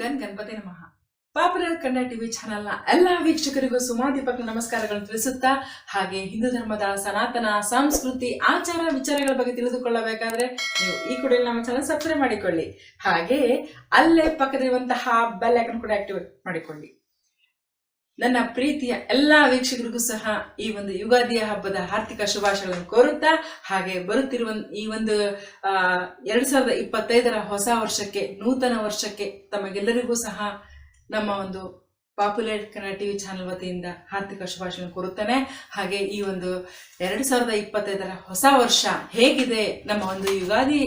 Gun Ganapati ನಮಃ. Popular Kannada TV ಚಾನೆಲ್ನ ಎಲ್ಲ ವೀಕ್ಷಕರಿಗೂ ಸುಮಾದೀಪಕ ನಮಸ್ಕಾರಗಳನ್ನು ತಿಳಿಸುತ್ತಾ, ಹಾಗೆ ಹಿಂದೂ ಧರ್ಮದ ಸನಾತನ, ಸಂಸ್ಕೃತಿ, ಆಚಾರ, ವಿಚಾರಗಳ ಬಗ್ಗೆ ತಿಳಿದುಕೊಳ್ಳಬೇಕಾದ್ರೆ ನೀವು ಈ ಕೂಡ ನಮ್ಮ ಚಾನಲ್ ಸಬ್ಸ್ಕ್ರೈಬ್ ಮಾಡಿಕೊಳ್ಳಿ. ಹಾಗೆ ಅಲ್ಲೇ ಪಕ್ಕದಲ್ಲಿರುವಂತಹ ಬೆಲ್ ಐಕನ್ ಕೂಡ ಆಕ್ಟಿವೇಟ್ ಮಾಡಿಕೊಳ್ಳಿ. ನನ್ನ ಪ್ರೀತಿಯ ಎಲ್ಲ ವೀಕ್ಷಕರಿಗೂ ಸಹ ಈ ಒಂದು ಯುಗಾದಿಯ ಹಬ್ಬದ ಆರ್ಥಿಕ ಶುಭಾಶಯಗಳನ್ನು ಕೋರುತ್ತಾ, ಹಾಗೆ ಬರುತ್ತಿರುವ ಈ ಒಂದು ಎರಡು ಸಾವಿರದ ಇಪ್ಪತ್ತೈದರ ಹೊಸ ವರ್ಷಕ್ಕೆ, ನೂತನ ವರ್ಷಕ್ಕೆ ತಮಗೆಲ್ಲರಿಗೂ ಸಹ ನಮ್ಮ ಒಂದು ಪಾಪ್ಯುಲರ್ ಕನ್ನಡ ಟಿವಿ ಚಾನೆಲ್ ವತಿಯಿಂದ ಹಾರ್ದಿಕ ಶುಭಾಶಯ ಕೋರುತ್ತೇನೆ. ಹಾಗೆ ಈ ಒಂದು ಎರಡು ಸಾವಿರದ ಇಪ್ಪತ್ತೈದರ ಹೊಸ ವರ್ಷ ಹೇಗಿದೆ? ನಮ್ಮ ಒಂದು ಯುಗಾದಿ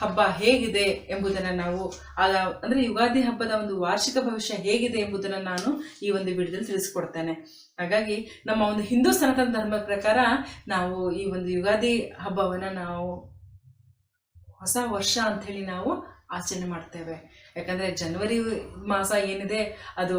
ಹಬ್ಬ ಹೇಗಿದೆ ಎಂಬುದನ್ನು ನಾವು ಆಗ ಅಂದರೆ ಯುಗಾದಿ ಹಬ್ಬದ ಒಂದು ವಾರ್ಷಿಕ ಭವಿಷ್ಯ ಹೇಗಿದೆ ಎಂಬುದನ್ನು ನಾನು ಈ ಒಂದು ವಿಡಿಯೋದಲ್ಲಿ ತಿಳಿಸ್ಕೊಡ್ತೇನೆ. ಹಾಗಾಗಿ ನಮ್ಮ ಒಂದು ಹಿಂದೂ ಸನಾತನ ಧರ್ಮದ ಪ್ರಕಾರ ನಾವು ಈ ಒಂದು ಯುಗಾದಿ ಹಬ್ಬವನ್ನು ನಾವು ಹೊಸ ವರ್ಷ ಅಂಥೇಳಿ ನಾವು ಆಚರಣೆ ಮಾಡ್ತೇವೆ. ಯಾಕಂದರೆ ಜನವರಿ ಮಾಸ ಏನಿದೆ, ಅದು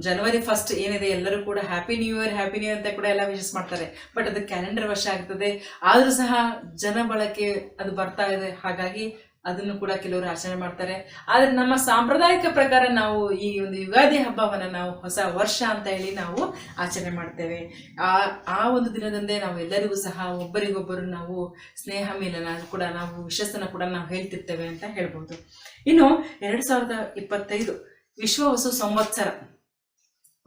ಜನವರಿ ಫಸ್ಟ್ ಏನಿದೆ, ಎಲ್ಲರೂ ಕೂಡ happy new year happy new ಅಂತ ಕೂಡ ಎಲ್ಲ ವಿಶಸ್ ಮಾಡ್ತಾರೆ. ಬಟ್ ಅದು ಕ್ಯಾಲೆಂಡರ್ ವರ್ಷ ಆಗ್ತದೆ. ಆದರೂ ಸಹ ಜನ ಬಳಕೆ ಅದು ಬರ್ತಾ ಇದೆ. ಹಾಗಾಗಿ ಅದನ್ನು ಕೂಡ ಕೆಲವರು ಆಚರಣೆ ಮಾಡ್ತಾರೆ. ಆದರೆ ನಮ್ಮ ಸಾಂಪ್ರದಾಯಿಕ ಪ್ರಕಾರ ನಾವು ಈ ಒಂದು ಯುಗಾದಿ ಹಬ್ಬವನ್ನು ನಾವು ಹೊಸ ವರ್ಷ ಅಂತ ಹೇಳಿ ನಾವು ಆಚರಣೆ ಮಾಡ್ತೇವೆ. ಆ ಆ ಒಂದು ದಿನದಂದೇ ನಾವು ಎಲ್ಲರಿಗೂ ಸಹ ಒಬ್ಬರಿಗೊಬ್ಬರು ನಾವು ಸ್ನೇಹ ಮೇಲನ ಕೂಡ ನಾವು ವಿಶ್ವಸನ ಕೂಡ ನಾವು ಹೇಳ್ತಿರ್ತೇವೆ ಅಂತ ಹೇಳ್ಬೋದು. ಇನ್ನು ಎರಡು ಸಾವಿರದ ಇಪ್ಪತ್ತೈದು ವಿಶ್ವ ಹೊಸ ಸಂವತ್ಸರ.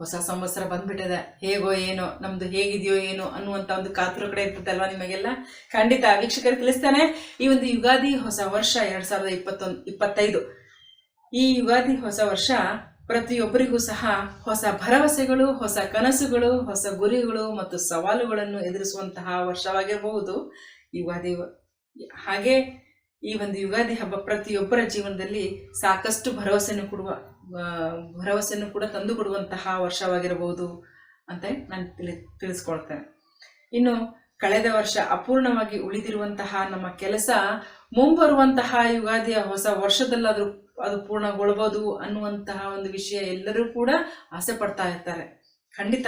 ಹೊಸ ಸಂವತ್ಸರ ಬಂದ್ಬಿಟ್ಟಿದೆ. ಹೇಗೋ ಏನೋ, ನಮ್ದು ಹೇಗಿದೆಯೋ ಏನೋ ಅನ್ನುವಂಥ ಒಂದು ಕಾತುರ ಕಡೆ ಇರ್ತದಲ್ವಾ ನಿಮಗೆಲ್ಲ? ಖಂಡಿತ ವೀಕ್ಷಕರು ತಿಳಿಸ್ತಾನೆ, ಈ ಒಂದು ಯುಗಾದಿ ಹೊಸ ವರ್ಷ ಎರಡ್ ಸಾವಿರದ ಇಪ್ಪತ್ತೊಂದು ಇಪ್ಪತ್ತೈದು. ಈ ಯುಗಾದಿ ಹೊಸ ವರ್ಷ ಪ್ರತಿಯೊಬ್ಬರಿಗೂ ಸಹ ಹೊಸ ಭರವಸೆಗಳು, ಹೊಸ ಕನಸುಗಳು, ಹೊಸ ಗುರಿಗಳು ಮತ್ತು ಸವಾಲುಗಳನ್ನು ಎದುರಿಸುವಂತಹ ವರ್ಷವಾಗಿರಬಹುದು. ಯುಗಾದಿ ಹಾಗೆ ಈ ಒಂದು ಯುಗಾದಿ ಹಬ್ಬ ಪ್ರತಿಯೊಬ್ಬರ ಜೀವನದಲ್ಲಿ ಸಾಕಷ್ಟು ಭರವಸೆಯನ್ನು ಕೊಡುವ ಭರವಸೆಯನ್ನು ಕೂಡ ತಂದು ಕೊಡುವಂತಹ ವರ್ಷವಾಗಿರಬಹುದು ಅಂತ ನಾನು ತಿಳಿ, ತಿಳಿಸ್ಕೊಳ್ತೇನೆ. ಇನ್ನು ಕಳೆದ ವರ್ಷ ಅಪೂರ್ಣವಾಗಿ ಉಳಿದಿರುವಂತಹ ನಮ್ಮ ಕೆಲಸ ಮುಂಬರುವಂತಹ ಯುಗಾದಿಯ ಹೊಸ ವರ್ಷದಲ್ಲಾದರೂ ಅದು ಪೂರ್ಣಗೊಳ್ಬೋದು ಅನ್ನುವಂತಹ ಒಂದು ವಿಷಯ ಎಲ್ಲರೂ ಕೂಡ ಆಸೆ ಪಡ್ತಾ ಇರ್ತಾರೆ. ಖಂಡಿತ.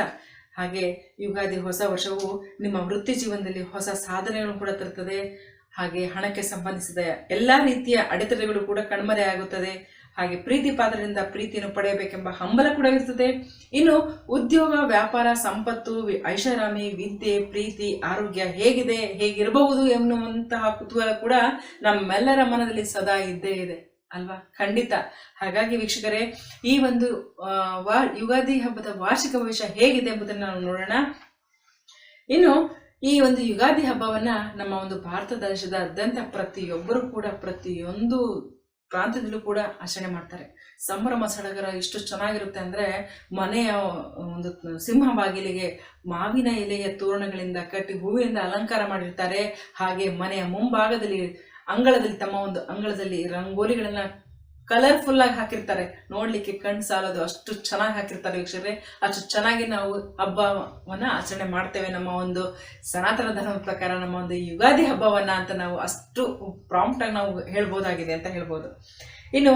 ಹಾಗೆ ಯುಗಾದಿ ಹೊಸ ವರ್ಷವು ನಿಮ್ಮ ವೃತ್ತಿ ಜೀವನದಲ್ಲಿ ಹೊಸ ಸಾಧನೆಗಳನ್ನು ಕೂಡ ತರುತ್ತದೆ ಹಾಗೆ ಹಣಕ್ಕೆ ಸಂಬಂಧಿಸಿದ ಎಲ್ಲ ರೀತಿಯ ಅಡೆತಡೆಗಳು ಕೂಡ ಕಣ್ಮರೆ ಆಗುತ್ತದೆ ಹಾಗೆ ಪ್ರೀತಿ ಪಾತ್ರದಿಂದ ಪ್ರೀತಿಯನ್ನು ಪಡೆಯಬೇಕೆಂಬ ಹಂಬಲ ಕೂಡ ಇರ್ತದೆ. ಇನ್ನು ಉದ್ಯೋಗ, ವ್ಯಾಪಾರ, ಸಂಪತ್ತು ಐಷಾರಾಮಿ, ವಿದ್ಯೆ, ಪ್ರೀತಿ, ಆರೋಗ್ಯ ಹೇಗಿದೆ, ಹೇಗಿರಬಹುದು ಎನ್ನುವಂತಹ ಕುತೂಹಲ ಕೂಡ ನಮ್ಮೆಲ್ಲರ ಮನದಲ್ಲಿ ಸದಾ ಇದ್ದೇ ಇದೆ ಅಲ್ವಾ? ಖಂಡಿತ. ಹಾಗಾಗಿ ವೀಕ್ಷಕರೇ, ಈ ಒಂದು ಯುಗಾದಿ ಹಬ್ಬದ ವಾರ್ಷಿಕ ಭವಿಷ್ಯ ಹೇಗಿದೆ ಎಂಬುದನ್ನು ನಾವು ನೋಡೋಣ. ಇನ್ನು ಈ ಒಂದು ಯುಗಾದಿ ಹಬ್ಬವನ್ನ ನಮ್ಮ ಒಂದು ಭಾರತ ದೇಶದಾದ್ಯಂತ ಪ್ರತಿಯೊಬ್ಬರು ಕೂಡ ಪ್ರತಿಯೊಂದು ಪ್ರಾಂತ್ಯದಲ್ಲೂ ಕೂಡ ಆಚರಣೆ ಮಾಡ್ತಾರೆ. ಸಂಭ್ರಮ, ಸಡಗರ ಎಷ್ಟು ಚೆನ್ನಾಗಿರುತ್ತೆ ಅಂದ್ರೆ ಮನೆಯ ಒಂದು ಸಿಂಹ ಬಾಗಿಲಿಗೆ ಮಾವಿನ ಎಲೆಯ ತೋರಣಗಳಿಂದ ಕಟ್ಟಿ ಹೂವಿನಿಂದ ಅಲಂಕಾರ ಮಾಡಿರ್ತಾರೆ. ಹಾಗೆ ಮನೆಯ ಮುಂಭಾಗದಲ್ಲಿ ಅಂಗಳದಲ್ಲಿ, ತಮ್ಮ ಒಂದು ಅಂಗಳದಲ್ಲಿ ರಂಗೋಲಿಗಳನ್ನ ಕಲರ್ಫುಲ್ ಆಗಿ ಹಾಕಿರ್ತಾರೆ. ನೋಡ್ಲಿಕ್ಕೆ ಕಣ್ ಸಾಲದು ಅಷ್ಟು ಚೆನ್ನಾಗಿ ಹಾಕಿರ್ತಾರೆ ವೀಕ್ಷಕರೇ. ಅಷ್ಟು ಚೆನ್ನಾಗಿ ನಾವು ಹಬ್ಬವನ್ನ ಆಚರಣೆ ಮಾಡ್ತೇವೆ. ನಮ್ಮ ಒಂದು ಸನಾತನ ಧರ್ಮ ಪ್ರಕಾರ ನಮ್ಮ ಒಂದು ಯುಗಾದಿ ಹಬ್ಬವನ್ನ ಅಂತ ನಾವು ಅಷ್ಟು ಪ್ರಾಂಪ್ಟ್ ಆಗಿ ನಾವು ಹೇಳ್ಬೋದಾಗಿದೆ ಅಂತ ಹೇಳ್ಬೋದು. ಇನ್ನು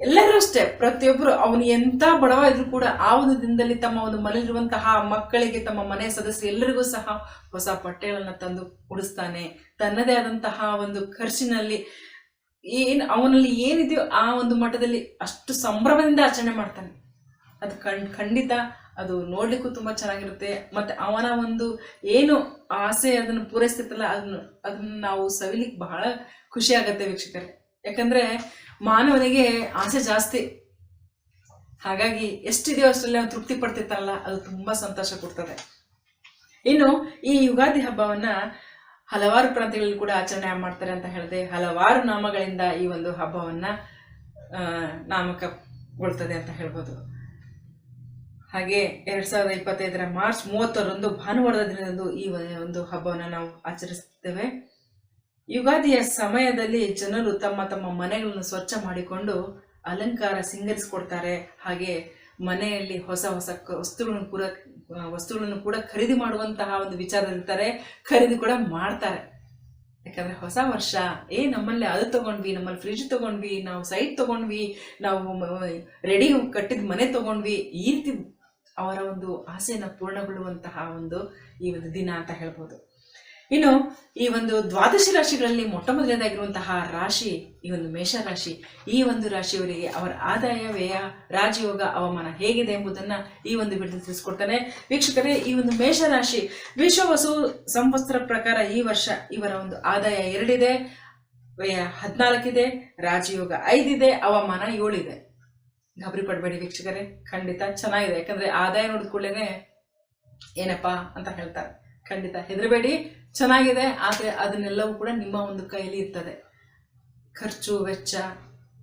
ಎಲ್ಲರೂ ಅಷ್ಟೇ ಪ್ರತಿಯೊಬ್ಬರು ಅವನು ಎಂತ ಬಡವ ಇದ್ರು ಕೂಡ ಆ ಒಂದು ದಿನದಲ್ಲಿ ತಮ್ಮ ಒಂದು ಮನೆಯಲ್ಲಿರುವಂತಹ ಮಕ್ಕಳಿಗೆ, ತಮ್ಮ ಮನೆ ಸದಸ್ಯ ಎಲ್ಲರಿಗೂ ಸಹ ಹೊಸ ಬಟ್ಟೆಗಳನ್ನ ತಂದು ಉಡಿಸ್ತಾನೆ, ತನ್ನದೇ ಆದಂತಹ ಒಂದು ಖರ್ಚಿನಲ್ಲಿ ಏನ್ ಅವನಲ್ಲಿ ಏನಿದೆಯೋ ಆ ಒಂದು ಮಠದಲ್ಲಿ ಅಷ್ಟು ಸಂಭ್ರಮದಿಂದ ಆಚರಣೆ ಮಾಡ್ತಾನೆ. ಅದು ಕಣ್ ಖಂಡಿತ ಅದು ನೋಡ್ಲಿಕ್ಕೂ ತುಂಬಾ ಚೆನ್ನಾಗಿರುತ್ತೆ. ಮತ್ತೆ ಅವನ ಒಂದು ಏನು ಆಸೆ ಅದನ್ನು ಪೂರೈಸ್ತಿರ್ತಲ್ಲ ಅದನ್ನು ಅದನ್ನ ನಾವು ಸವಿಲಿಕ್ಕೆ ಬಹಳ ಖುಷಿ ಆಗತ್ತೆ ವೀಕ್ಷಕರೇ. ಯಾಕಂದ್ರೆ ಮಾನವನಿಗೆ ಆಸೆ ಜಾಸ್ತಿ. ಹಾಗಾಗಿ ಎಷ್ಟಿದೆಯೋ ಅಷ್ಟರಲ್ಲಿ ಅವನು ತೃಪ್ತಿ ಪಡ್ತಿತ್ತಲ್ಲ ಅದು ತುಂಬಾ ಸಂತೋಷ ಕೊಡ್ತದೆ. ಇನ್ನು ಈ ಯುಗಾದಿ ಹಬ್ಬವನ್ನ ಹಲವಾರು ಪ್ರಾಂತ್ಯಗಳಲ್ಲಿ ಕೂಡ ಆಚರಣೆ ಮಾಡ್ತಾರೆ ಅಂತ ಹೇಳಿದೆ ಹಲವಾರು ನಾಮಗಳಿಂದ ಈ ಒಂದು ಹಬ್ಬವನ್ನ ನಾಮಕಗೊಳ್ತದೆ ಅಂತ ಹೇಳ್ಬೋದು. ಹಾಗೆ ಎರಡ್ ಸಾವಿರದ ಇಪ್ಪತ್ತೈದರ ಮಾರ್ಚ್ ಮೂವತ್ತರಂದು ಭಾನುವಾರದ ದಿನದಂದು ಈ ಒಂದು ಹಬ್ಬವನ್ನು ನಾವು ಆಚರಿಸುತ್ತೇವೆ. ಯುಗಾದಿಯ ಸಮಯದಲ್ಲಿ ಜನರು ತಮ್ಮ ತಮ್ಮ ಮನೆಗಳನ್ನು ಸ್ವಚ್ಛ ಮಾಡಿಕೊಂಡು ಅಲಂಕಾರ ಸಿಂಗರಿಸಿಕೊಡ್ತಾರೆ. ಹಾಗೆ ಮನೆಯಲ್ಲಿ ಹೊಸ ಹೊಸ ವಸ್ತುಗಳನ್ನು ಆ, ವಸ್ತುಗಳನ್ನು ಕೂಡ ಖರೀದಿ ಮಾಡುವಂತಹ ಒಂದು ವಿಚಾರದಲ್ಲಿರ್ತಾರೆ. ಖರೀದಿ ಕೂಡ ಮಾಡ್ತಾರೆ. ಯಾಕಂದ್ರೆ ಹೊಸ ವರ್ಷ, ಏ, ನಮ್ಮಲ್ಲಿ ಅದು ತಗೊಂಡ್ವಿ, ನಮ್ಮಲ್ಲಿ ಫ್ರಿಜ್ ತಗೊಂಡ್ವಿ, ನಾವು ಸೈಟ್ ತಗೊಂಡ್ವಿ, ನಾವು ರೆಡಿ ಕಟ್ಟಿದ ಮನೆ ತಗೊಂಡ್ವಿ, ಈ ರೀತಿ ಅವರ ಒಂದು ಆಸೆಯನ್ನು ಪೂರ್ಣಗೊಳ್ಳುವಂತಹ ಒಂದು ಈ ಒಂದು ದಿನ ಅಂತ ಹೇಳ್ಬೋದು. ಇನ್ನು ಈ ಒಂದು ದ್ವಾದಶಿ ರಾಶಿಗಳಲ್ಲಿ ಮೊಟ್ಟ ಮೊದಲನೇದಾಗಿರುವಂತಹ ರಾಶಿ, ಈ ಒಂದು ಮೇಷ ರಾಶಿ ಈ ಒಂದು ರಾಶಿಯವರಿಗೆ ಅವರ ಆದಾಯ ವ್ಯಯ ರಾಜಯೋಗ ಅವಮಾನ ಹೇಗಿದೆ ಎಂಬುದನ್ನು ಈ ಒಂದು ವಿಡಿಯೋ ತಿಳಿಸ್ಕೊಡ್ತಾನೆ. ವೀಕ್ಷಕರೇ, ಈ ಒಂದು ಮೇಷ ರಾಶಿ ವಿಶ್ವವಸು ಸಂವತ್ಸರ ಪ್ರಕಾರ ಈ ವರ್ಷ ಇವರ ಒಂದು ಆದಾಯ ಎರಡಿದೆ. ವ್ಯಯ ಹದಿನಾಲ್ಕಿದೆ, ರಾಜಯೋಗ ಐದಿದೆ ಅವಮಾನ ಏಳಿದೆ. ಗಾಬರಿ ಪಡಬೇಡಿ ವೀಕ್ಷಕರೇ, ಖಂಡಿತ ಚೆನ್ನಾಗಿದೆ. ಯಾಕಂದ್ರೆ ಆದಾಯ ನೋಡಿದ ಕೂಡಲೇ ಏನಪ್ಪಾ ಅಂತ ಹೇಳ್ತಾರೆ. ಖಂಡಿತ ಹೆದರಬೇಡಿ. ಚೆನ್ನಾಗಿದೆ, ಆದರೆ ಅದನ್ನೆಲ್ಲವೂ ಕೂಡ ನಿಮ್ಮ ಒಂದು ಕೈಯಲ್ಲಿ ಇರ್ತದೆ. ಖರ್ಚು, ವೆಚ್ಚ,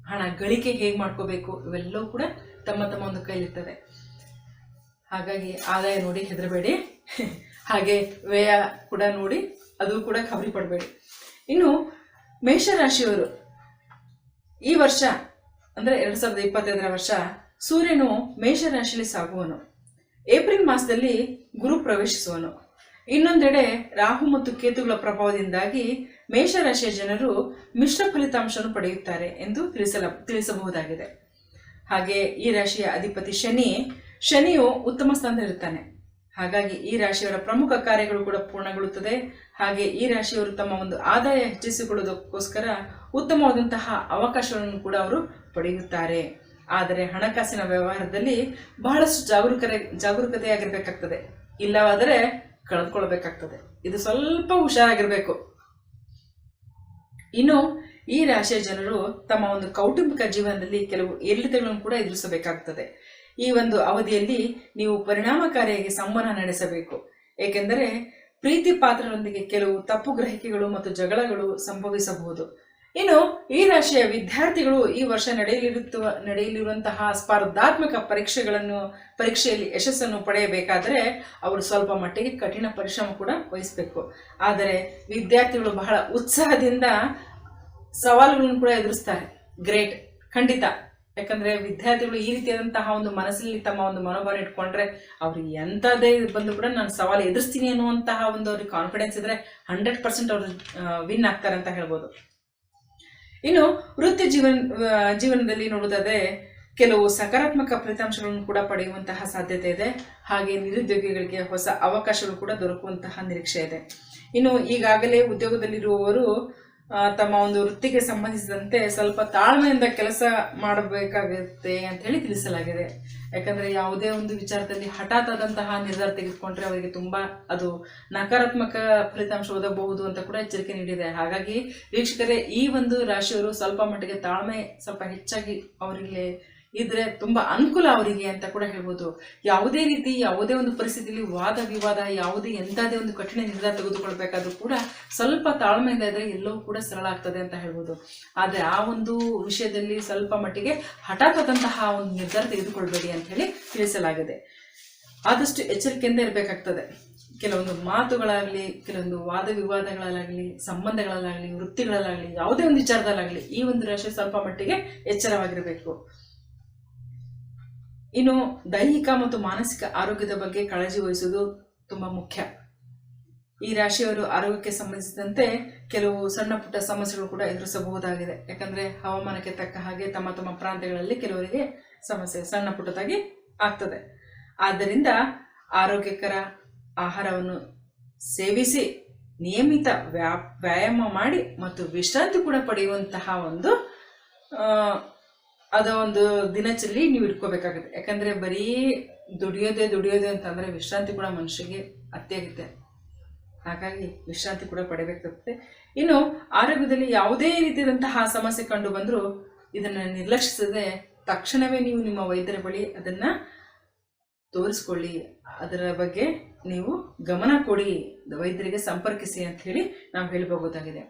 ಹಣ, ಗಳಿಕೆ ಹೇಗೆ ಮಾಡ್ಕೋಬೇಕು, ಇವೆಲ್ಲವೂ ಕೂಡ ತಮ್ಮ ತಮ್ಮ ಒಂದು ಕೈಲಿರ್ತದೆ ಹಾಗಾಗಿ ಆದಾಯ ನೋಡಿ ಹೆದರಬೇಡಿ. ಹಾಗೆ ವ್ಯಯ ಕೂಡ ನೋಡಿ, ಅದು ಕೂಡ ಖಬರಿ ಪಡಬೇಡಿ. ಇನ್ನು ಮೇಷರಾಶಿಯವರು, ಈ ವರ್ಷ, ಅಂದರೆ ಎರಡು ಸಾವಿರದ ಇಪ್ಪತ್ತೈದರ ವರ್ಷ, ಸೂರ್ಯನು ಮೇಷರಾಶಿಯಲ್ಲಿ ಸಾಗುವನು. ಏಪ್ರಿಲ್ ಮಾಸದಲ್ಲಿ ಗುರು ಪ್ರವೇಶಿಸುವನು. ಇನ್ನೊಂದೆಡೆ ರಾಹು ಮತ್ತು ಕೇತುಗಳ ಪ್ರಭಾವದಿಂದಾಗಿ ಮೇಷರಾಶಿಯ ಜನರು ಮಿಶ್ರ ಫಲಿತಾಂಶವನ್ನು ಪಡೆಯುತ್ತಾರೆ ಎಂದು ತಿಳಿಸಲ, ತಿಳಿಸಬಹುದಾಗಿದೆ. ಹಾಗೆ ಈ ರಾಶಿಯ ಅಧಿಪತಿ ಶನಿ, ಶನಿಯು ಉತ್ತಮ ಸ್ಥಾನದಲ್ಲಿರ್ತಾನೆ ಹಾಗಾಗಿ ಈ ರಾಶಿಯವರ ಪ್ರಮುಖ ಕಾರ್ಯಗಳು ಕೂಡ ಪೂರ್ಣಗೊಳ್ಳುತ್ತದೆ. ಹಾಗೆ ಈ ರಾಶಿಯವರು ತಮ್ಮ ಒಂದು ಆದಾಯ ಹೆಚ್ಚಿಸಿಕೊಳ್ಳುವುದಕ್ಕೋಸ್ಕರ ಉತ್ತಮವಾದಂತಹ ಅವಕಾಶಗಳನ್ನು ಕೂಡ ಅವರು ಪಡೆಯುತ್ತಾರೆ. ಆದರೆ ಹಣಕಾಸಿನ ವ್ಯವಹಾರದಲ್ಲಿ ಬಹಳಷ್ಟು ಜಾಗರೂಕರೇ, ಜಾಗರೂಕತೆಯಾಗಿರಬೇಕಾಗ್ತದೆ. ಇಲ್ಲವಾದರೆ ಕಳೆದುಕೊಳ್ಬೇಕಾಗ್ತದೆ ಇದು ಸ್ವಲ್ಪ ಹುಷಾರಾಗಿರ್ಬೇಕು. ಇನ್ನು ಈ ರಾಶಿಯ ಜನರು ತಮ್ಮ ಒಂದು ಕೌಟುಂಬಿಕ ಜೀವನದಲ್ಲಿ ಕೆಲವು ಏರಿಳಿತಗಳನ್ನು ಕೂಡ ಎದುರಿಸಬೇಕಾಗ್ತದೆ. ಈ ಒಂದು ಅವಧಿಯಲ್ಲಿ ನೀವು ಪರಿಣಾಮಕಾರಿಯಾಗಿ ಸಂವಹನ ನಡೆಸಬೇಕು. ಏಕೆಂದರೆ ಪ್ರೀತಿ ಪಾತ್ರರೊಂದಿಗೆ ಕೆಲವು ತಪ್ಪು ಗ್ರಹಿಕೆಗಳು ಮತ್ತು ಜಗಳಗಳು ಸಂಭವಿಸಬಹುದು. ಇನ್ನು ಈ ರಾಶಿಯ ವಿದ್ಯಾರ್ಥಿಗಳು ಈ ವರ್ಷ ನಡೆಯಲಿರುವ ನಡೆಯಲಿರುವಂತಹ ಸ್ಪರ್ಧಾತ್ಮಕ ಪರೀಕ್ಷೆಗಳನ್ನು, ಪರೀಕ್ಷೆಯಲ್ಲಿ ಯಶಸ್ಸನ್ನು ಪಡೆಯಬೇಕಾದರೆ ಅವರು ಸ್ವಲ್ಪ ಮಟ್ಟಿಗೆ ಕಠಿಣ ಪರಿಶ್ರಮ ಕೂಡ ವಹಿಸಬೇಕು. ಆದರೆ ವಿದ್ಯಾರ್ಥಿಗಳು ಬಹಳ ಉತ್ಸಾಹದಿಂದ ಸವಾಲುಗಳನ್ನು ಕೂಡ ಎದುರಿಸ್ತಾರೆ. ಗ್ರೇಟ್. ಖಂಡಿತ. ಯಾಕಂದ್ರೆ ವಿದ್ಯಾರ್ಥಿಗಳು ಈ ರೀತಿಯಾದಂತಹ ಒಂದು ಮನಸ್ಸಲ್ಲಿ ತಮ್ಮ ಒಂದು ಮನೋಭಾವ ಇಟ್ಕೊಂಡ್ರೆ ಅವ್ರಿಗೆ ಎಂಥದೇ ಬಂದು ಕೂಡ ನಾನು ಸವಾಲು ಎದುರಿಸ್ತೀನಿ ಅನ್ನುವಂತಹ ಒಂದು ಅವ್ರಿಗೆ ಕಾನ್ಫಿಡೆನ್ಸ್ ಇದ್ರೆ ಹಂಡ್ರೆಡ್ ಪರ್ಸೆಂಟ್ ಅವರು ವಿನ್ ಆಗ್ತಾರೆ ಅಂತ ಹೇಳ್ಬೋದು. ಇನ್ನು ವೃತ್ತಿ ಜೀವನ ಜೀವನದಲ್ಲಿ ನೋಡೋದಾದ್ರೆ ಕೆಲವು ಸಕಾರಾತ್ಮಕ ಫಲಿತಾಂಶಗಳನ್ನು ಕೂಡ ಪಡೆಯುವಂತಹ ಸಾಧ್ಯತೆ ಇದೆ. ಹಾಗೆ ನಿರುದ್ಯೋಗಿಗಳಿಗೆ ಹೊಸ ಅವಕಾಶಗಳು ಕೂಡ ದೊರಕುವಂತಹ ನಿರೀಕ್ಷೆ ಇದೆ. ಇನ್ನು ಈಗಾಗಲೇ ಉದ್ಯೋಗದಲ್ಲಿರುವವರು ತಮ್ಮ ಒಂದು ವೃತ್ತಿಗೆ ಸಂಬಂಧಿಸಿದಂತೆ ಸ್ವಲ್ಪ ತಾಳ್ಮೆಯಿಂದ ಕೆಲಸ ಮಾಡಬೇಕಾಗುತ್ತೆ ಅಂತ ಹೇಳಿ ತಿಳಿಸಲಾಗಿದೆ. ಯಾಕಂದ್ರೆ ಯಾವುದೇ ಒಂದು ವಿಚಾರದಲ್ಲಿ ಹಠಾತ್ ಆದಂತಹ ನಿರ್ಧಾರ ತೆಗೆದುಕೊಂಡ್ರೆ ಅವರಿಗೆ ತುಂಬಾ ಅದು ನಕಾರಾತ್ಮಕ ಫಲಿತಾಂಶ ಓದಬಹುದು ಅಂತ ಕೂಡ ಎಚ್ಚರಿಕೆ ನೀಡಿದೆ. ಹಾಗಾಗಿ ವೀಕ್ಷಕರೇ, ಈ ಒಂದು ರಾಶಿಯವರು ಸ್ವಲ್ಪ ಮಟ್ಟಿಗೆ ತಾಳ್ಮೆ ಸ್ವಲ್ಪ ಹೆಚ್ಚಾಗಿ ಅವರಿಗೆ ಇದ್ರೆ ತುಂಬಾ ಅನುಕೂಲ ಅವರಿಗೆ ಅಂತ ಕೂಡ ಹೇಳ್ಬೋದು. ಯಾವುದೇ ರೀತಿ, ಯಾವುದೇ ಒಂದು ಪರಿಸ್ಥಿತಿಯಲ್ಲಿ ವಾದ ವಿವಾದ, ಯಾವುದೇ ಎಂಥದೇ ಒಂದು ಕಠಿಣ ನಿರ್ಧಾರ ತೆಗೆದುಕೊಳ್ಬೇಕಾದ್ರೂ ಕೂಡ ಸ್ವಲ್ಪ ತಾಳ್ಮೆಯಿಂದ ಇದ್ರೆ ಎಲ್ಲವೂ ಕೂಡ ಸರಳ ಆಗ್ತದೆ ಅಂತ ಹೇಳ್ಬೋದು. ಆದರೆ ಆ ಒಂದು ವಿಷಯದಲ್ಲಿ ಸ್ವಲ್ಪ ಮಟ್ಟಿಗೆ ಹಠಾತ್ ಆದಂತಹ ಒಂದು ನಿರ್ಧಾರ ತೆಗೆದುಕೊಳ್ಬೇಡಿ ಅಂತ ಹೇಳಿ ತಿಳಿಸಲಾಗಿದೆ. ಆದಷ್ಟು ಎಚ್ಚರಿಕೆಯಿಂದ ಇರಬೇಕಾಗ್ತದೆ. ಕೆಲವೊಂದು ಮಾತುಗಳಾಗಲಿ, ಕೆಲವೊಂದು ವಾದ ವಿವಾದಗಳಲ್ಲಾಗಲಿ ಸಂಬಂಧಗಳಲ್ಲಾಗಲಿ, ವೃತ್ತಿಗಳಲ್ಲಾಗಲಿ, ಯಾವುದೇ ಒಂದು ವಿಚಾರದಲ್ಲಾಗಲಿ ಈ ಒಂದು ರಾಶಿ ಸ್ವಲ್ಪ ಮಟ್ಟಿಗೆ ಎಚ್ಚರವಾಗಿರಬೇಕು. ಇನ್ನು ದೈಹಿಕ ಮತ್ತು ಮಾನಸಿಕ ಆರೋಗ್ಯದ ಬಗ್ಗೆ ಕಾಳಜಿ ವಹಿಸುವುದು ತುಂಬಾ ಮುಖ್ಯ. ಈ ರಾಶಿಯವರು ಆರೋಗ್ಯಕ್ಕೆ ಸಂಬಂಧಿಸಿದಂತೆ ಕೆಲವು ಸಣ್ಣ ಪುಟ್ಟ ಸಮಸ್ಯೆಗಳು ಕೂಡ ಎದುರಿಸಬಹುದಾಗಿದೆ. ಯಾಕಂದ್ರೆ ಹವಾಮಾನಕ್ಕೆ ತಕ್ಕ ಹಾಗೆ ತಮ್ಮ ತಮ್ಮ ಪ್ರಾಂತ್ಯಗಳಲ್ಲಿ ಕೆಲವರಿಗೆ ಸಮಸ್ಯೆ ಸಣ್ಣ ಪುಟ್ಟದಾಗಿ ಆಗ್ತದೆ. ಆದ್ದರಿಂದ ಆರೋಗ್ಯಕರ ಆಹಾರವನ್ನು ಸೇವಿಸಿ, ನಿಯಮಿತ ವ್ಯಾ ವ್ಯಾಯಾಮ ಮಾಡಿ ಮತ್ತು ವಿಶ್ರಾಂತಿ ಕೂಡ ಪಡೆಯುವಂತಹ ಒಂದು ಅದ ಒಂದು ದಿನಚರಿ ನೀವು ಇಟ್ಕೋಬೇಕಾಗುತ್ತೆ. ಯಾಕಂದ್ರೆ ಬರೀ ದುಡಿಯೋದೇ ದುಡಿಯೋದೇ ಅಂತಂದರೆ ವಿಶ್ರಾಂತಿ ಕೂಡ ಮನುಷ್ಯಗೆ ಅತ್ಯಗತ್ಯ. ಹಾಗಾಗಿ ವಿಶ್ರಾಂತಿ ಕೂಡ ಪಡಿಬೇಕಾಗುತ್ತೆ. ಇನ್ನು ಆರೋಗ್ಯದಲ್ಲಿ ಯಾವುದೇ ರೀತಿಯಾದಂತಹ ಸಮಸ್ಯೆ ಕಂಡು ಬಂದರೂ ಇದನ್ನು ನಿರ್ಲಕ್ಷಿಸದೆ ತಕ್ಷಣವೇ ನೀವು ನಿಮ್ಮ ವೈದ್ಯರ ಬಳಿ ಅದನ್ನ ತೋರಿಸ್ಕೊಳ್ಳಿ. ಅದರ ಬಗ್ಗೆ ನೀವು ಗಮನ ಕೊಡಿ. ವೈದ್ಯರಿಗೆ ಸಂಪರ್ಕಿಸಿ ಅಂತ ಹೇಳಿ ನಾವು ಹೇಳ್ಬೋದಾಗಿದೆ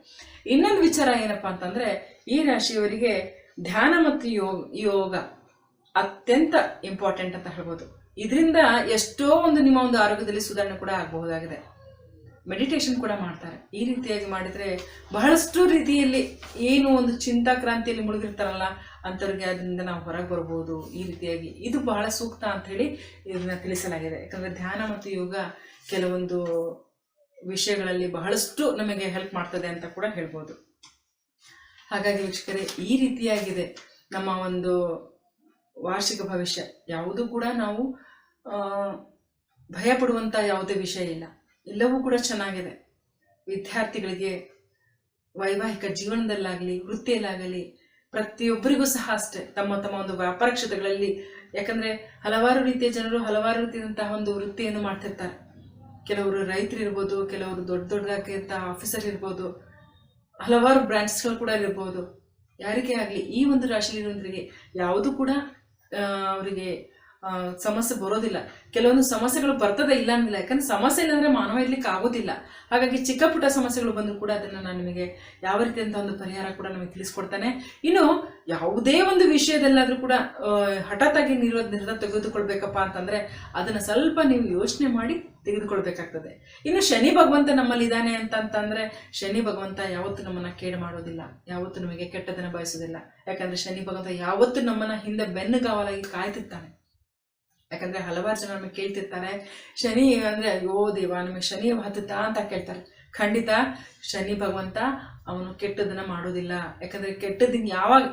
ಇನ್ನೊಂದು ವಿಚಾರ ಏನಪ್ಪಾ ಅಂತಂದ್ರೆ ಈ ರಾಶಿಯವರಿಗೆ ಧ್ಯಾನ ಮತ್ತು ಯೋಗ ಯೋಗ ಅತ್ಯಂತ ಇಂಪಾರ್ಟೆಂಟ್ ಅಂತ ಹೇಳ್ಬೋದು. ಇದರಿಂದ ಎಷ್ಟೋ ಒಂದು ನಿಮ್ಮ ಒಂದು ಆರೋಗ್ಯದಲ್ಲಿ ಸುಧಾರಣೆ ಕೂಡ ಆಗಬಹುದಾಗಿದೆ. ಮೆಡಿಟೇಷನ್ ಕೂಡ ಮಾಡ್ತಾರೆ. ಈ ರೀತಿಯಾಗಿ ಮಾಡಿದರೆ ಬಹಳಷ್ಟು ರೀತಿಯಲ್ಲಿ ಏನು ಒಂದು ಚಿಂತಾಕ್ರಾಂತಿಯಲ್ಲಿ ಮುಳುಗಿರ್ತಾರಲ್ಲ, ಅಂಥವ್ರಿಗೆ ಅದರಿಂದ ನಾವು ಹೊರಗೆ ಬರ್ಬೋದು. ಈ ರೀತಿಯಾಗಿ ಇದು ಬಹಳ ಸೂಕ್ತ ಅಂತ ಹೇಳಿ ಇದನ್ನ ತಿಳಿಸಲಾಗಿದೆ. ಯಾಕಂದರೆ ಧ್ಯಾನ ಮತ್ತು ಯೋಗ ಕೆಲವೊಂದು ವಿಷಯಗಳಲ್ಲಿ ಬಹಳಷ್ಟು ನಮಗೆ ಹೆಲ್ಪ್ ಮಾಡ್ತದೆ ಅಂತ ಕೂಡ ಹೇಳ್ಬೋದು. ಹಾಗಾಗಿ ವೀಕ್ಷಕರೇ ಈ ರೀತಿಯಾಗಿದೆ ನಮ್ಮ ಒಂದು ವಾರ್ಷಿಕ ಭವಿಷ್ಯ. ಯಾವುದೂ ಕೂಡ ನಾವು ಆ, ಭಯ ಪಡುವಂಥ ಯಾವುದೇ ವಿಷಯ ಇಲ್ಲ. ಎಲ್ಲವೂ ಕೂಡ ಚೆನ್ನಾಗಿದೆ. ವಿದ್ಯಾರ್ಥಿಗಳಿಗೆ ವೈವಾಹಿಕ ಜೀವನದಲ್ಲಾಗಲಿ ವೃತ್ತಿಯಲ್ಲಾಗಲಿ ಪ್ರತಿಯೊಬ್ಬರಿಗೂ ಸಹ ಅಷ್ಟೇ ತಮ್ಮ ತಮ್ಮ ಒಂದು ವ್ಯಾಪಾರ ಕ್ಷೇತ್ರಗಳಲ್ಲಿ. ಯಾಕಂದ್ರೆ ಹಲವಾರು ರೀತಿಯ ಜನರು ಹಲವಾರು ರೀತಿಯಾದಂತಹ ಒಂದು ವೃತ್ತಿಯನ್ನು ಮಾಡ್ತಿರ್ತಾರೆ. ಕೆಲವರು ರೈತರಿರ್ಬೋದು ಕೆಲವರು ದೊಡ್ಡ ದೊಡ್ಡದಾಗಿಂತ ಆಫೀಸರ್ ಇರ್ಬೋದು ಹಲವಾರು ಬ್ರಾಂಚಸ್ಗಳು ಕೂಡ ಇರ್ಬೋದು. ಯಾರಿಗೇ ಆಗಲಿ ಈ ಒಂದು ರಾಶಿಯಲ್ಲಿರುವಂಥವರಿಗೆ ಯಾವುದು ಕೂಡ ಅವರಿಗೆ ಸಮಸ್ಯೆ ಬರೋದಿಲ್ಲ. ಕೆಲವೊಂದು ಸಮಸ್ಯೆಗಳು ಬರ್ತದೆ ಇಲ್ಲ ಅಂದಿಲ್ಲ ಯಾಕಂದ್ರೆ ಸಮಸ್ಯೆ ಇಲ್ಲಾಂದ್ರೆ ಮಾನವ ಇರ್ಲಿಕ್ಕೆ ಆಗೋದಿಲ್ಲ. ಹಾಗಾಗಿ ಚಿಕ್ಕ ಪುಟ್ಟ ಸಮಸ್ಯೆಗಳು ಬಂದರೂ ಕೂಡ ಅದನ್ನು ನಾನು ನಿಮಗೆ ಯಾವ ರೀತಿ ಅಂತ ಒಂದು ಪರಿಹಾರ ಕೂಡ ನಮಗೆ ತಿಳಿಸ್ಕೊಡ್ತಾನೆ. ಇನ್ನು ಯಾವುದೇ ಒಂದು ವಿಷಯದಲ್ಲಾದರೂ ಕೂಡ ಹಠಾತ್ ಆಗಿ ನಿರ್ವ, ನಿರ್ಧಾರ ತೆಗೆದುಕೊಳ್ಬೇಕಪ್ಪ ಅಂತಂದ್ರೆ ಅದನ್ನ ಸ್ವಲ್ಪ ನೀವು ಯೋಚನೆ ಮಾಡಿ ತೆಗೆದುಕೊಳ್ಬೇಕಾಗ್ತದೆ. ಇನ್ನು ಶನಿ ಭಗವಂತ ನಮ್ಮಲ್ಲಿ ಇದ್ದಾನೆ ಅಂತ ಅಂತಂದ್ರೆ ಶನಿ ಭಗವಂತ ಯಾವತ್ತೂ ನಮ್ಮನ್ನ ಕೇಡು ಮಾಡೋದಿಲ್ಲ. ಯಾವತ್ತೂ ನಮಗೆ ಕೆಟ್ಟದನ್ನ ಬಯಸೋದಿಲ್ಲ. ಯಾಕಂದ್ರೆ ಶನಿ ಭಗವಂತ ಯಾವತ್ತೂ ನಮ್ಮನ್ನ ಹಿಂದೆ ಬೆನ್ನುಗಾವಲಾಗಿ ಕಾಯ್ತಿರ್ತಾನೆ. ಯಾಕಂದ್ರೆ ಹಲವಾರು ಜನ ನಮಗೆ ಕೇಳ್ತಿರ್ತಾರೆ, ಶನಿ ಅಂದ್ರೆ, ಅಯ್ಯೋ ದೇವ, ನಮಗೆ ಶನಿ ಹತ್ತುತ್ತಾ ಅಂತ ಕೇಳ್ತಾರೆ. ಖಂಡಿತ ಶನಿ ಭಗವಂತ ಅವನು ಕೆಟ್ಟದನ್ನ ಮಾಡೋದಿಲ್ಲ. ಯಾಕಂದ್ರೆ ಕೆಟ್ಟದ್ದನ್ನ ಯಾವಾಗ,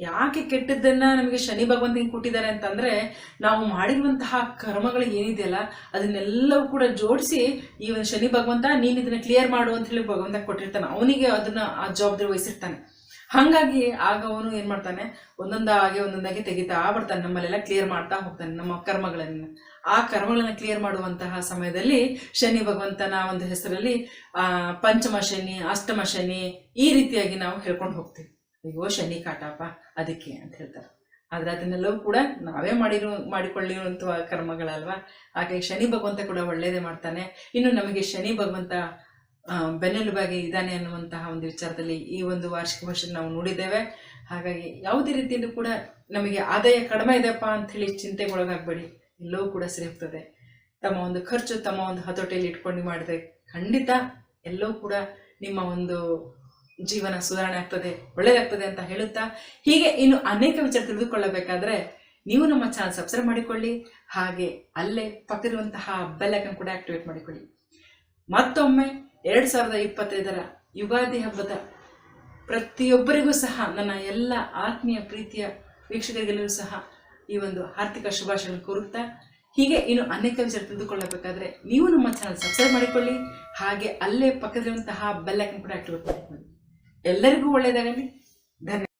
ಯಾಕೆ ಕೆಟ್ಟದ್ದನ್ನ ನಮಗೆ ಶನಿ ಭಗವಂತ ಹಿಂಗ್ ಕೊಟ್ಟಿದ್ದಾರೆ ಅಂತಂದ್ರೆ, ನಾವು ಮಾಡಿರುವಂತಹ ಕರ್ಮಗಳು ಏನಿದೆಯಲ್ಲ ಅದನ್ನೆಲ್ಲವೂ ಕೂಡ ಜೋಡಿಸಿ ಈ ಒಂದು ಶನಿ ಭಗವಂತ ನೀನು ಇದನ್ನ ಕ್ಲಿಯರ್ ಮಾಡು ಅಂತ ಹೇಳಿ ಭಗವಂತ ಕೊಟ್ಟಿರ್ತಾನೆ. ಅವನಿಗೆ ಅದನ್ನ ಆ ಜವಾಬ್ದಾರಿ ವಹಿಸಿರ್ತಾನೆ. ಹಾಗಾಗಿ ಆಗ ಅವನು ಏನ್ ಮಾಡ್ತಾನೆ? ಒಂದೊಂದಾಗಿ ಒಂದೊಂದಾಗಿ ತೆಗಿತಾ ಬರ್ತಾನೆ, ನಮ್ಮಲ್ಲೆಲ್ಲ ಕ್ಲಿಯರ್ ಮಾಡ್ತಾ ಹೋಗ್ತಾನೆ ನಮ್ಮ ಕರ್ಮಗಳನ್ನು. ಆ ಕರ್ಮಗಳನ್ನ ಕ್ಲಿಯರ್ ಮಾಡುವಂತಹ ಸಮಯದಲ್ಲಿ ಶನಿ ಭಗವಂತನ ಒಂದು ಹೆಸರಲ್ಲಿ ಪಂಚಮ ಶನಿ, ಅಷ್ಟಮ ಶನಿ ಈ ರೀತಿಯಾಗಿ ನಾವು ಹೇಳ್ಕೊಂಡು ಹೋಗ್ತೀವಿ. ಅಯ್ಯೋ ಶನಿ ಕಾಟಪ್ಪ ಅದಕ್ಕೆ ಅಂತ ಹೇಳ್ತಾರೆ. ಆದ್ರೆ ಅದನ್ನೆಲ್ಲವೂ ಕೂಡ ನಾವೇ ಮಾಡಿರೋ, ಮಾಡಿಕೊಳ್ಳಿರುವಂತಹ ಕರ್ಮಗಳಲ್ವಾ? ಹಾಗೆ ಶನಿ ಭಗವಂತ ಕೂಡ ಒಳ್ಳೇದೇ ಮಾಡ್ತಾನೆ. ಇನ್ನು ನಮಗೆ ಶನಿ ಭಗವಂತ ಬೆನ್ನೆಲುಬಾಗಿ ಇದ್ದಾನೆ ಅನ್ನುವಂತಹ ಒಂದು ವಿಚಾರದಲ್ಲಿ ಈ ಒಂದು ವಾರ್ಷಿಕ ವರ್ಷ ನಾವು ನೋಡಿದ್ದೇವೆ. ಹಾಗಾಗಿ ಯಾವುದೇ ರೀತಿಯಲ್ಲೂ ಕೂಡ ನಮಗೆ ಆದಾಯ ಕಡಿಮೆ ಇದೆಯಪ್ಪ ಅಂತ ಹೇಳಿ ಚಿಂತೆಗೊಳಗಾಗಬೇಡಿ. ಎಲ್ಲವೂ ಕೂಡ ಸರಿ ಹೋಗ್ತದೆ. ತಮ್ಮ ಒಂದು ಖರ್ಚು ತಮ್ಮ ಒಂದು ಹತೋಟಿಯಲ್ಲಿ ಇಟ್ಕೊಂಡು ಮಾಡಿದೆ ಖಂಡಿತ ಎಲ್ಲವೂ ಕೂಡ ನಿಮ್ಮ ಒಂದು ಜೀವನ ಸುಧಾರಣೆ ಆಗ್ತದೆ ಒಳ್ಳೆಯದಾಗ್ತದೆ ಅಂತ ಹೇಳುತ್ತಾ, ಹೀಗೆ ಇನ್ನು ಅನೇಕ ವಿಚಾರ ತಿಳಿದುಕೊಳ್ಳಬೇಕಾದ್ರೆ ನೀವು ನಮ್ಮ ಚಾನಲ್ ಸಬ್ಸ್ಕ್ರೈಬ್ ಮಾಡಿಕೊಳ್ಳಿ, ಹಾಗೆ ಅಲ್ಲೇ ಪಕ್ಕದಿರುವಂತಹ ಬೆಲ್ ಐಕನ್ ಕೂಡ ಆಕ್ಟಿವೇಟ್ ಮಾಡಿಕೊಳ್ಳಿ. ಮತ್ತೊಮ್ಮೆ ಎರಡು ಸಾವಿರದ ಇಪ್ಪತ್ತೈದರ ಯುಗಾದಿ ಹಬ್ಬದ ಪ್ರತಿಯೊಬ್ಬರಿಗೂ ಸಹ ನನ್ನ ಎಲ್ಲ ಆತ್ಮೀಯ ಪ್ರೀತಿಯ ವೀಕ್ಷಕರಿಗೆಲ್ಲರೂ ಸಹ ಈ ಒಂದು ಆರ್ಥಿಕ ಶುಭಾಶಯಗಳನ್ನು ಕೋರುತ್ತಾ, ಹೀಗೆ ಇನ್ನು ಅನೇಕ ವಿಚಾರ ತಿಳಿದುಕೊಳ್ಳಬೇಕಾದ್ರೆ ನೀವು ನಮ್ಮ ಚಾನಲ್ ಸಬ್ಸ್ಕ್ರೈಬ್ ಮಾಡಿಕೊಳ್ಳಿ, ಹಾಗೆ ಅಲ್ಲೇ ಪಕ್ಕದಲ್ಲಿರುವಂತಹ ಬೆಲ್ಲೈಕನ್ ಕೂಡ ಆಕ್ಟಿವೇಟ್ ಮಾಡಿಕೊಳ್ಳಿ. ಎಲ್ಲರಿಗೂ ಒಳ್ಳೆಯದಾಗಲಿ. ಧನ್ಯವಾದ.